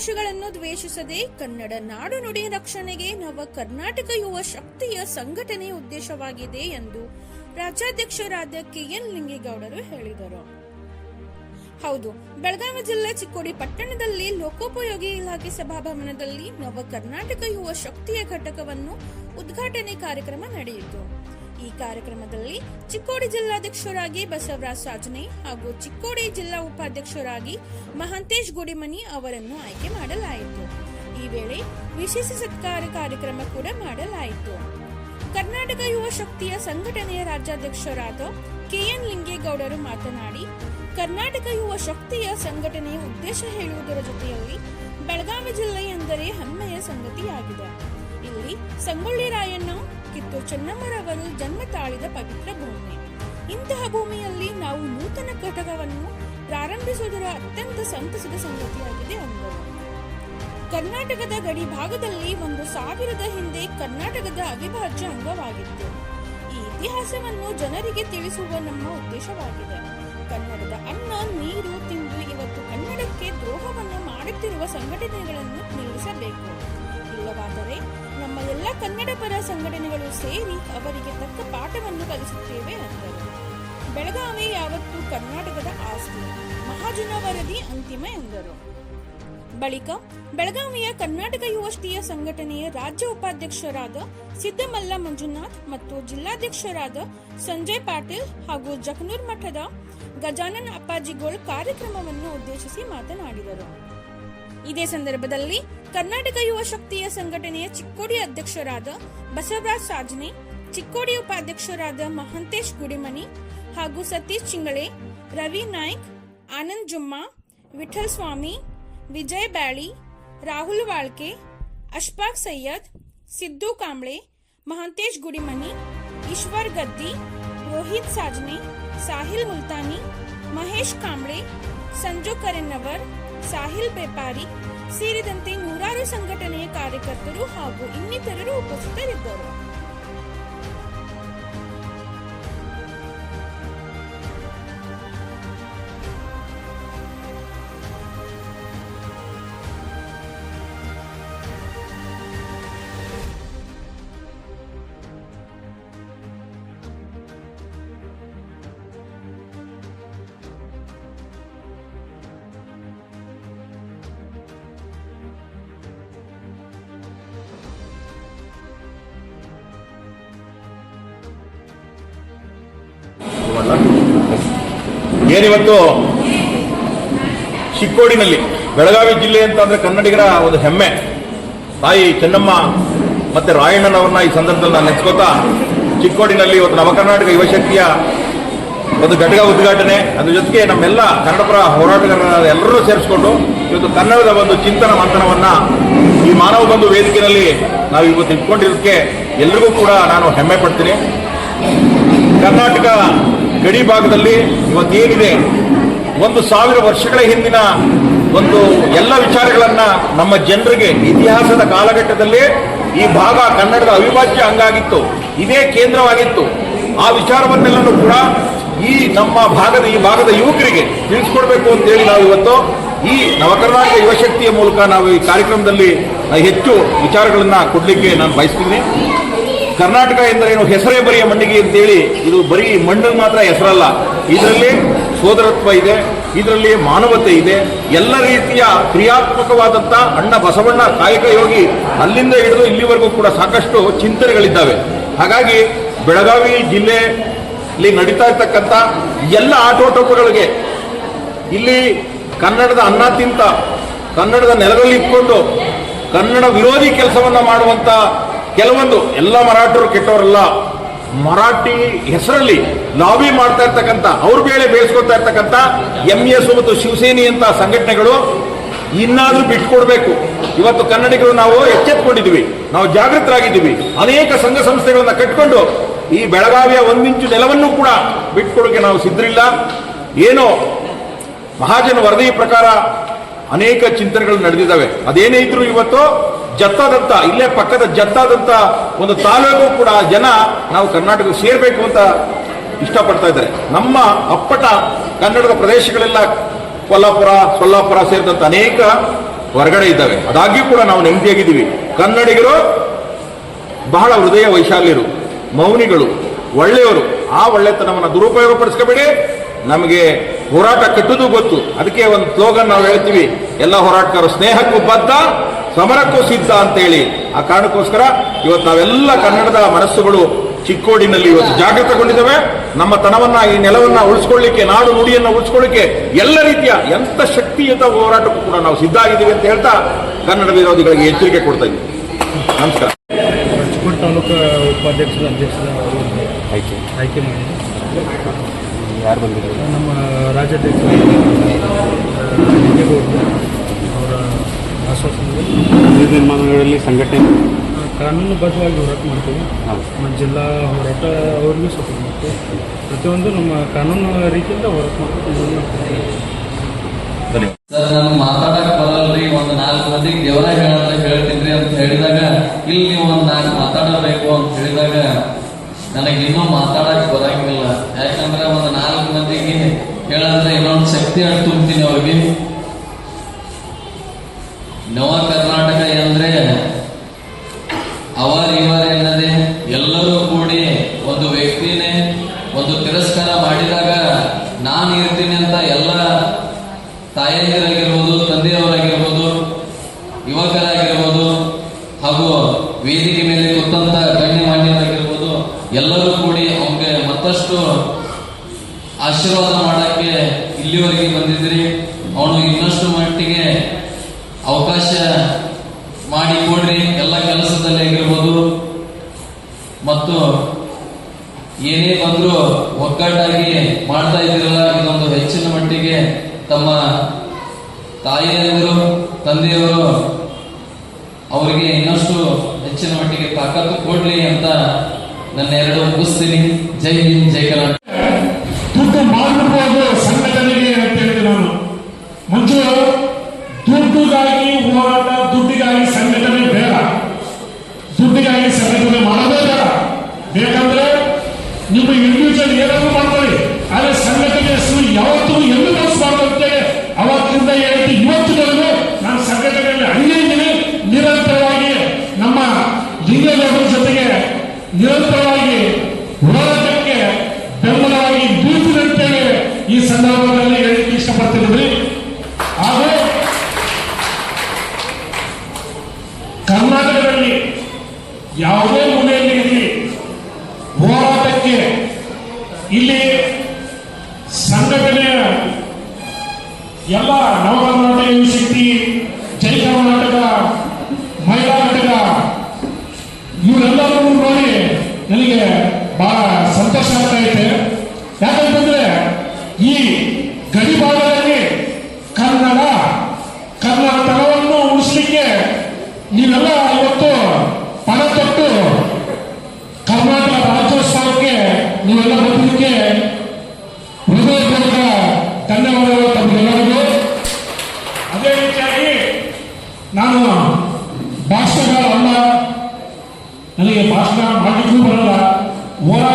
ಭಾಷೆಗಳನ್ನು ದ್ವೇಷಿಸದೆ ಕನ್ನಡ ನಾಡು ನುಡಿ ರಕ್ಷಣೆಗೆ ನವ ಕರ್ನಾಟಕ ಯುವ ಶಕ್ತಿಯ ಸಂಘಟನೆ ಉದ್ದೇಶವಾಗಿದೆ ಎಂದು ರಾಜ್ಯಾಧ್ಯಕ್ಷರಾದ ಕೆಎನ್ ಲಿಂಗೇಗೌಡರು ಹೇಳಿದರು. ಹೌದು ಬೆಳಗಾವಿ ಜಿಲ್ಲೆ ಚಿಕ್ಕೋಡಿ ಪಟ್ಟಣದಲ್ಲಿ ಲೋಕೋಪಯೋಗಿ ಇಲಾಖೆ ಸಭಾಭವನದಲ್ಲಿ ನವ ಕರ್ನಾಟಕ ಯುವ ಶಕ್ತಿಯ ಘಟಕವನ್ನು ಉದ್ಘಾಟನೆ ಕಾರ್ಯಕ್ರಮ ನಡೆಯಿತು. ಈ ಕಾರ್ಯಕ್ರಮದಲ್ಲಿ ಚಿಕ್ಕೋಡಿ ಜಿಲ್ಲಾಧ್ಯಕ್ಷರಾಗಿ ಬಸವರಾಜ್ ಸಾಜನೆ ಹಾಗೂ ಚಿಕ್ಕೋಡಿ ಜಿಲ್ಲಾ ಉಪಾಧ್ಯಕ್ಷರಾಗಿ ಮಹಾಂತೇಶ್ ಗುಡಿಮನಿ ಅವರನ್ನು ಆಯ್ಕೆ ಮಾಡಲಾಯಿತು. ಈ ವೇಳೆ ವಿಶೇಷ ಸತ್ಕಾರ ಕಾರ್ಯಕ್ರಮ ಕೂಡ ಮಾಡಲಾಯಿತು. ಕರ್ನಾಟಕ ಯುವ ಶಕ್ತಿಯ ಸಂಘಟನೆಯ ರಾಜ್ಯಾಧ್ಯಕ್ಷರಾದ ಕೆಎನ್ ಲಿಂಗೇಗೌಡರು ಮಾತನಾಡಿ, ಕರ್ನಾಟಕ ಯುವ ಶಕ್ತಿಯ ಸಂಘಟನೆಯ ಉದ್ದೇಶ ಹೇಳುವುದರ ಜೊತೆಯಲ್ಲಿ ಬೆಳಗಾವಿ ಜಿಲ್ಲೆ ಎಂದರೆ ಹೆಮ್ಮೆಯ ಸಂಗತಿಯಾಗಿದೆ. ಇಲ್ಲಿ ಸಂಗೊಳ್ಳಿ ರಾಯಣ್ಣ ಕಿತ್ತೂರು ಚೆನ್ನಮ್ಮರವರು ಜನ್ಮ ತಾಳಿದ ಪವಿತ್ರ ಭೂಮಿ. ಇಂತಹ ಭೂಮಿಯಲ್ಲಿ ನಾವು ನೂತನ ಘಟಕವನ್ನು ಪ್ರಾರಂಭಿಸುವುದರ ಅತ್ಯಂತ ಸಂತಸದ ಸಂಗತಿಯಾಗಿದೆ ಎಂದರು. ಕರ್ನಾಟಕದ ಗಡಿ ಭಾಗದಲ್ಲಿ ಒಂದು ಸಾವಿರದ ಹಿಂದೆ ಕರ್ನಾಟಕದ ಅವಿಭಾಜ್ಯ ಅಂಗವಾಗಿತ್ತು. ಈ ಇತಿಹಾಸವನ್ನು ಜನರಿಗೆ ತಿಳಿಸುವ ನಮ್ಮ ಉದ್ದೇಶವಾಗಿದೆ. ಕನ್ನಡದ ಅನ್ನ, ನೀರು ತಿಂದು ಇವತ್ತು ಕನ್ನಡಕ್ಕೆ ದ್ರೋಹವನ್ನು ಮಾಡುತ್ತಿರುವ ಸಂಘಟನೆಗಳನ್ನು ನಿಲ್ಲಿಸಬೇಕು. ಇಲ್ಲವಾದರೆ ನಮ್ಮ ಎಲ್ಲ ಕನ್ನಡ ಪರ ಸಂಘಟನೆಗಳು ಸೇರಿ ಅವರಿಗೆ ತಕ್ಕ ಪಾಠವನ್ನು ಕಲಿಸುತ್ತೇವೆ ಅಂದರು ಬೆಳಗಾವಿ ಯಾವತ್ತು ಕರ್ನಾಟಕದ ಆಸ್ತಿ, ಮಹಾಜನ ವರದಿ ಅಂತಿಮ ಎಂದರು. ಬಳಿಕ ಬೆಳಗಾವಿಯ ಕರ್ನಾಟಕ ಯುವಷ್ಟಿಯ ಸಂಘಟನೆಯ ರಾಜ್ಯ ಉಪಾಧ್ಯಕ್ಷರಾದ ಸಿದ್ದಮಲ್ಲ ಮಂಜುನಾಥ್ ಮತ್ತು ಜಿಲ್ಲಾಧ್ಯಕ್ಷರಾದ ಸಂಜಯ್ ಪಾಟೀಲ್ ಹಾಗೂ ಜಕನೂರ್ ಮಠದ ಗಜಾನನ್ ಅಪ್ಪಾಜಿಗೋಳ್ ಕಾರ್ಯಕ್ರಮವನ್ನು ಉದ್ದೇಶಿಸಿ ಮಾತನಾಡಿದರು. ಇದೇ ಸಂದರ್ಭದಲ್ಲಿ ಕರ್ನಾಟಕ ಯುವ ಶಕ್ತಿಯ ಸಂಘಟನೆಯ ಚಿಕ್ಕೋಡಿ ಅಧ್ಯಕ್ಷರಾದ ಬಸವರಾಜ್ ಸಾಜನೆ, ಚಿಕ್ಕೋಡಿ ಉಪಾಧ್ಯಕ್ಷರಾದ ಮಹಂತೇಶ್ ಗುಡಿಮನಿ ಹಾಗೂ ಸತೀಶ್ ಚಿಂಗಳೆ, ರವಿ ನಾಯ್ಕ್, ಆನಂದ್ ಜುಮ್ಮಾ, ವಿಠಲ್ ಸ್ವಾಮಿ, ವಿಜಯ್ ಬ್ಯಾಳಿ, ರಾಹುಲ್ ವಾಳ್ಕೆ, ಅಶ್ಫಾಕ್ ಸೈಯದ್, ಸಿದ್ದು ಕಾಂಬ್ಳೆ, ಮಹಂತೇಶ್ ಗುಡಿಮನಿ, ಈಶ್ವರ್ ಗದ್ದಿ, ರೋಹಿತ್ ಸಾಜ್ನಿ, ಸಾಹಿಲ್ ಮುಲ್ತಾನಿ, ಮಹೇಶ್ ಕಾಂಬ್ಳೆ, ಸಂಜು ಕರೆನ್ನವರ್ ಸಾಹಿಲ್ ಬೆಪಾರಿ ಸೇರಿದಂತೆ ನೂರಾರು ಸಂಘಟನೆಯ ಕಾರ್ಯಕರ್ತರು ಹಾಗೂ ಇನ್ನಿತರರು ಉಪಸ್ಥಿತರಿದ್ದರು. ಏನಿವತ್ತು? ಚಿಕ್ಕೋಡಿನಲ್ಲಿ. ಬೆಳಗಾವಿ ಜಿಲ್ಲೆ ಅಂತ ಅಂದ್ರೆ ಕನ್ನಡಿಗರ ಒಂದು ಹೆಮ್ಮೆ. ತಾಯಿ ಚೆನ್ನಮ್ಮ ಮತ್ತೆ ರಾಯಣ್ಣನವ್ರನ್ನ ಈ ಸಂದರ್ಭದಲ್ಲಿ ನಾನು ನೆನೆಸ್ಕೋತಾ, ಚಿಕ್ಕೋಡಿನಲ್ಲಿ ಇವತ್ತು ನವಕರ್ನಾಟಕ ಯುವಶಕ್ತಿಯ ಒಂದು ಘಟಕ ಉದ್ಘಾಟನೆ. ಅದ್ರ ಜೊತೆಗೆ ನಮ್ಮೆಲ್ಲ ಕನ್ನಡಪರ ಹೋರಾಟಗಾರರ ಎಲ್ಲರೂ ಸೇರಿಸ್ಕೊಂಡು ಇವತ್ತು ಕನ್ನಡದ ಒಂದು ಚಿಂತನ ಮಂಥನವನ್ನ ಈ ಮಾನವ ಬಂಧು ವೇದಿಕೆಯಲ್ಲಿ ನಾವು ಇವತ್ತು ಇಟ್ಕೊಂಡಿರೋದಕ್ಕೆ ಎಲ್ರಿಗೂ ಕೂಡ ನಾನು ಹೆಮ್ಮೆ ಪಡ್ತೀನಿ. ಕರ್ನಾಟಕ ಗಡಿ ಭಾಗದಲ್ಲಿ ಇವತ್ತೇನಿದೆ? ಒಂದು ಸಾವಿರ ವರ್ಷಗಳ ಹಿಂದಿನ ಒಂದು ಎಲ್ಲ ವಿಚಾರಗಳನ್ನು ನಮ್ಮ ಜನರಿಗೆ ಇತಿಹಾಸದ ಕಾಲಘಟ್ಟದಲ್ಲಿ ಈ ಭಾಗ ಕನ್ನಡದ ಅವಿಭಾಜ್ಯ ಅಂಗಾಗಿತ್ತು. ಇದೇ ಕೇಂದ್ರವಾಗಿತ್ತು. ಆ ವಿಚಾರವನ್ನೆಲ್ಲನೂ ಕೂಡ ಈ ನಮ್ಮ ಭಾಗದ, ಈ ಭಾಗದ ಯುವಕರಿಗೆ ತಿಳಿಸ್ಕೊಡ್ಬೇಕು ಅಂತೇಳಿ ನಾವು ಇವತ್ತು ಈ ನವಕರ್ನಾಟಕ ಯುವಶಕ್ತಿಯ ಮೂಲಕ ನಾವು ಈ ಕಾರ್ಯಕ್ರಮದಲ್ಲಿ ಹೆಚ್ಚು ವಿಚಾರಗಳನ್ನು ಕೊಡ್ಲಿಕ್ಕೆ ನಾನು ಬಯಸ್ತೀನಿ. ಕರ್ನಾಟಕ ಎಂದರೇನು ಹೆಸರೇ ಬರಿಯ ಮಣ್ಣಿಗೆ ಅಂತೇಳಿ, ಇದು ಬರೀ ಮಣ್ಣಿಗೆ ಮಾತ್ರ ಹೆಸರಲ್ಲ. ಇದರಲ್ಲಿ ಸೋದರತ್ವ ಇದೆ, ಇದರಲ್ಲಿ ಮಾನವತೆ ಇದೆ. ಎಲ್ಲ ರೀತಿಯ ಕ್ರಿಯಾತ್ಮಕವಾದಂಥ ಅಣ್ಣ ಬಸವಣ್ಣ ಕಾಯಕ ಯೋಗಿ ಅಲ್ಲಿಂದ ಹಿಡಿದು ಇಲ್ಲಿವರೆಗೂ ಕೂಡ ಸಾಕಷ್ಟು ಚಿಂತನೆಗಳಿದ್ದಾವೆ. ಹಾಗಾಗಿ ಬೆಳಗಾವಿ ಜಿಲ್ಲೆಯಲ್ಲಿ ನಡೀತಾ ಇರ್ತಕ್ಕಂಥ ಎಲ್ಲ ಆಟೋಟೋಪಗಳಿಗೆ ಇಲ್ಲಿ ಕನ್ನಡದ ಅನ್ನ ತಿಂತ, ಕನ್ನಡದ ನೆಲದಲ್ಲಿ ಇಟ್ಕೊಂಡು, ಕನ್ನಡ ವಿರೋಧಿ ಕೆಲಸವನ್ನು ಮಾಡುವಂತ ಕೆಲವೊಂದು ಎಲ್ಲ ಮರಾಠರು ಕೆಟ್ಟವರಲ್ಲ, ಮರಾಠಿ ಹೆಸರಲ್ಲಿ ಲಾಬಿ ಮಾಡ್ತಾ ಇರ್ತಕ್ಕಂಥ, ಅವ್ರ ಬೇಳೆ ಬೇಯಿಸ್ಕೊತಾ ಇರ್ತಕ್ಕಂಥ ಎಂ ಎಸ್ ಮತ್ತು ಶಿವಸೇನೆ ಅಂತ ಸಂಘಟನೆಗಳು ಇನ್ನಾದ್ರೂ ಬಿಟ್ಕೊಡ್ಬೇಕು. ಇವತ್ತು ಕನ್ನಡಿಗರು ನಾವು ಎಚ್ಚೆತ್ಕೊಂಡಿದ್ದೀವಿ, ನಾವು ಜಾಗೃತರಾಗಿದ್ದೀವಿ. ಅನೇಕ ಸಂಘ ಸಂಸ್ಥೆಗಳನ್ನ ಕಟ್ಕೊಂಡು ಈ ಬೆಳಗಾವಿಯ ಒಂದಿಂಚು ನೆಲವನ್ನು ಕೂಡ ಬಿಟ್ಕೊಡೋಕೆ ನಾವು ಸಿದ್ಧರಿಲ್ಲ. ಏನೋ ಮಹಾಜನ ವರದಿ ಪ್ರಕಾರ ಅನೇಕ ಚಿಂತನೆಗಳು ನಡೆದಿದ್ದಾವೆ. ಅದೇನೇ ಇದ್ರು ಇವತ್ತು ಜತ್ತಾದಂತ, ಇಲ್ಲೇ ಪಕ್ಕದ ಜತ್ತಾದಂತ ಒಂದು ತಾಲೂಕು ಕೂಡ ಜನ ನಾವು ಕರ್ನಾಟಕ ಸೇರಬೇಕು ಅಂತ ಇಷ್ಟಪಡ್ತಾ ಇದ್ದಾರೆ. ನಮ್ಮ ಅಪ್ಪಟ ಕನ್ನಡದ ಪ್ರದೇಶಗಳೆಲ್ಲ ಕೊಲ್ಲಾಪುರ, ಸೊಲ್ಲಾಪುರ ಸೇರಿದಂತ ಅನೇಕ ಹೊರಗಡೆ ಇದ್ದಾವೆ. ಅದಾಗ್ಯೂ ಕೂಡ ನಾವು ನೆಮ್ಮದಿಯಾಗಿದ್ದೀವಿ. ಕನ್ನಡಿಗರು ಬಹಳ ಹೃದಯ ವೈಶಾಲ್ಯರು, ಮೌನಿಗಳು, ಒಳ್ಳೆಯವರು. ಆ ಒಳ್ಳೆತನವನ್ನು ದುರುಪಯೋಗ ಪಡಿಸ್ಕೋಬೇಡಿ ನಮಗೆ ಹೋರಾಟ ಕಟ್ಟುದು ಗೊತ್ತು. ಅದಕ್ಕೆ ಒಂದು ಸ್ಲೋಗನ್ ನಾವು ಹೇಳ್ತೀವಿ, ಎಲ್ಲ ಹೋರಾಟಗಾರರು ಸ್ನೇಹಕ್ಕೂ ಬದ್ಧ ಸಮರಕ್ಕೂ ಸಿದ್ಧ ಅಂತೇಳಿ. ಆ ಕಾರಣಕ್ಕೋಸ್ಕರ ಇವತ್ತು ನಾವೆಲ್ಲ ಕನ್ನಡದ ಮನಸ್ಸುಗಳು ಚಿಕ್ಕೋಡಿನಲ್ಲಿ ಇವತ್ತು ಜಾಗೃತಗೊಂಡಿದ್ದಾವೆ. ನಮ್ಮ ತನವನ್ನ ಈ ನೆಲವನ್ನ ಉಳಿಸ್ಕೊಳ್ಳಿಕ್ಕೆ ನಾಡು ನುಡಿಯನ್ನ ಉಳಿಸ್ಕೊಳ್ಳಿಕ್ಕೆ ಎಲ್ಲ ರೀತಿಯ ಎಂತ ಶಕ್ತಿಯುತ ಹೋರಾಟಕ್ಕೂ ಕೂಡ ನಾವು ಸಿದ್ಧ ಆಗಿದ್ದೀವಿ ಅಂತ ಹೇಳ್ತಾ ಕನ್ನಡ ವಿರೋಧಿಗಳಿಗೆ ಎಚ್ಚರಿಕೆ ಕೊಡ್ತಾ ಇದ್ದೀವಿ ನಮಸ್ಕಾರ. ಚಿಕ್ಕೋಡಿ ತಾಲೂಕು ಉಪಾಧ್ಯಕ್ಷರ ಅಧ್ಯಕ್ಷರ ಅವರಿಗೆ ಆಯ್ಕೆ ಆಯ್ಕೆ ಮಾಡಿ ಯಾರು ಬಂದಿದ್ದಾರೆ ನಮ್ಮ ರಾಜ್ಯಾಧ್ಯಕ್ಷರು ನಿಜಗೌಡರು ಅವರ ಆಶ್ವಾಸನೆಯಲ್ಲಿ ಈ ನಿರ್ಮಾಣಗಳಲ್ಲಿ ಸಂಘಟನೆ. ಕಾನೂನು ಕಾನೂನುಬದ್ಧವಾಗಿ ಹೋರಾಟ ಮಾಡ್ತೀವಿ. ನಮ್ಮ ಜಿಲ್ಲಾ ಹೋರಾಟ ಅವ್ರಿಗೂ ಸಪೋರ್ಟ್ ಮಾಡ್ತೀವಿ. ಪ್ರತಿಯೊಂದು ನಮ್ಮ ಕಾನೂನು ರೀತಿಯಿಂದ ಹೋರಾಟ ಮಾಡ್ತೀವಿ. ಧನ್ಯವಾದ. ಸರ್ ನಾನು ಮಾತಾಡಕ್ ಬರಲ್ರಿ. ಒಂದು ನಾಲ್ಕು ಮಂದಿಗೆ ದೇವರ ಹೇಳಂತ ಹೇಳ್ತಿದ್ರಿ ಅಂತ ಹೇಳಿದಾಗ ಇಲ್ಲಿ ನೀವು ಒಂದು ನಾಲ್ಕು ಮಾತಾಡಬೇಕು ಅಂತ ಹೇಳಿದಾಗ ನನಗೆ ಇನ್ನೂ ಮಾತಾಡಕ್ ಬರಂಗಿಲ್ಲ. ಯಾಕಂದ್ರೆ ಒಂದು ನಾಲ್ಕು ಮಂದಿಗೆ ಹೇಳಂದ್ರೆ ಇನ್ನೊಂದು ಶಕ್ತಿ ಅಡ್ ತುಂಬ್ತೀನಿ ಅವ್ರಿಗೆ. ನವ ಕರ್ನಾಟಕ ಎಂದ್ರೆ ಅವರ್ ಇವರ್ ಎಲ್ಲರೂ ಕೂಡಿ ಒಂದು ವ್ಯಕ್ತಿನೇ ಒಂದು ತಿರಸ್ಕಾರ ಮಾಡಿದಾಗ ನಾನು ಇರ್ತೀನಿ ಅಂತ ಎಲ್ಲ ತಾಯಂದಿರಾಗಿರ್ಬೋದು, ತಂದೆಯವರಾಗಿರ್ಬೋದು, ಯುವಕರಾಗಿರ್ಬೋದು ಹಾಗೂ ವೇದಿಕೆ ಮೇಲೆ ಕೊತ್ತಂತ ಗಣ್ಯ ಮಾನ್ಯರಾಗಿರ್ಬೋದು, ಎಲ್ಲರೂ ಕೂಡಿ ಅವನಿಗೆ ಮತ್ತಷ್ಟು ಆಶೀರ್ವಾದ ಮಾಡಕ್ಕೆ ಇಲ್ಲಿವರೆಗೆ ಬಂದಿದ್ರಿ ಅವನು ಇನ್ನಷ್ಟು ಮಟ್ಟಿಗೆ ಅವಕಾಶ ಮಾಡಿ ಕೊಡ್ರಿ, ಎಲ್ಲ ಕೆಲಸದಲ್ಲಿ ಆಗಿರ್ಬೋದು ಮತ್ತು ಏನೇ ಬಂದರೂ ಒಗ್ಗಟ್ಟಾಗಿ ಮಾಡ್ತಾ ಇದ್ದೀರಲ್ಲ, ಇದೊಂದು ಹೆಚ್ಚಿನ ಮಟ್ಟಿಗೆ ತಮ್ಮ ತಾಯಿಯವರು ತಂದೆಯವರು ಅವರಿಗೆ ಇನ್ನಷ್ಟು ಹೆಚ್ಚಿನ ಮಟ್ಟಿಗೆ ತಾಕತ್ತು ಕೊಡ್ಲಿ ಅಂತ ನನ್ನ ಎರಡು ಮುಗಿಸ್ತೀನಿ. ಜೈ ಹಿಂದ್, ಜೈ ಕರ್ನಾಟಕ. ಸಂಘಟನೆಗೆ ಅಂತ ನಾನು. ನಿಮ್ಮ ಇಂಡಿವಿಜುವಲ್ ಏನಾದರೂ ಮಾಡ್ಕೊಳ್ಳಿ. ಆದರೆ ಸಂಘಟನೆ ಹೆಸರು ಯಾವತ್ತೂ ಎಲ್ಲೂ ಬಳಸಬಾರ್ದು ಅಂತೇಳಿ ಅವತ್ತಿಂದ ಹೇಳ್ತಿ ಇವತ್ತಿನವರೆಗೂ ನಾನು ಸಂಘಟನೆಯಲ್ಲಿ ಹಂಗೆ ಇದ್ದೀನಿ ನಿರಂತರವಾಗಿ ನಮ್ಮ ಲಿಂಗದವರ ಜೊತೆಗೆ ನಿರಂತರವಾಗಿ ಹೋರಾಟಕ್ಕೆ ಬೆಂಬಲವಾಗಿ ನಿಂತಿದಂತೇಳಿ ಈ ಸಂದರ್ಭದಲ್ಲಿ ಹೇಳಲಿಕ್ಕೆ ಇಷ್ಟಪಡ್ತಿದ್ದೀವಿ ಹಾಗೂ ಎಲ್ಲ ನವಕರ್ನಾಟಕ ಶಕ್ತಿ ಜೈ ಕರ್ನಾಟಕ ಮಹಿಳಾ ಘಟಕ ಇವರೆಲ್ಲರೂ ನೋಡಿ ನನಗೆ ಬಹಳ ಸಂತೋಷ ಆಗ್ತಾ ಇದೆ. ಯಾಕಂತಂದ್ರೆ ಈ ಗಡಿಭಾಗದಲ್ಲಿ ಕನ್ನಡ ಕರ್ನಾಟಕವನ್ನು ಉಳಿಸ್ಲಿಕ್ಕೆ ನೀವೆಲ್ಲ ನಾನು ಭಾಷಣಗಾರ ಅಲ್ಲ. ನನಗೆ ಭಾಷಣ ಮಾಡಲಿಕ್ಕೂ ಬರಲ್ಲ. ಹೋರಾಟ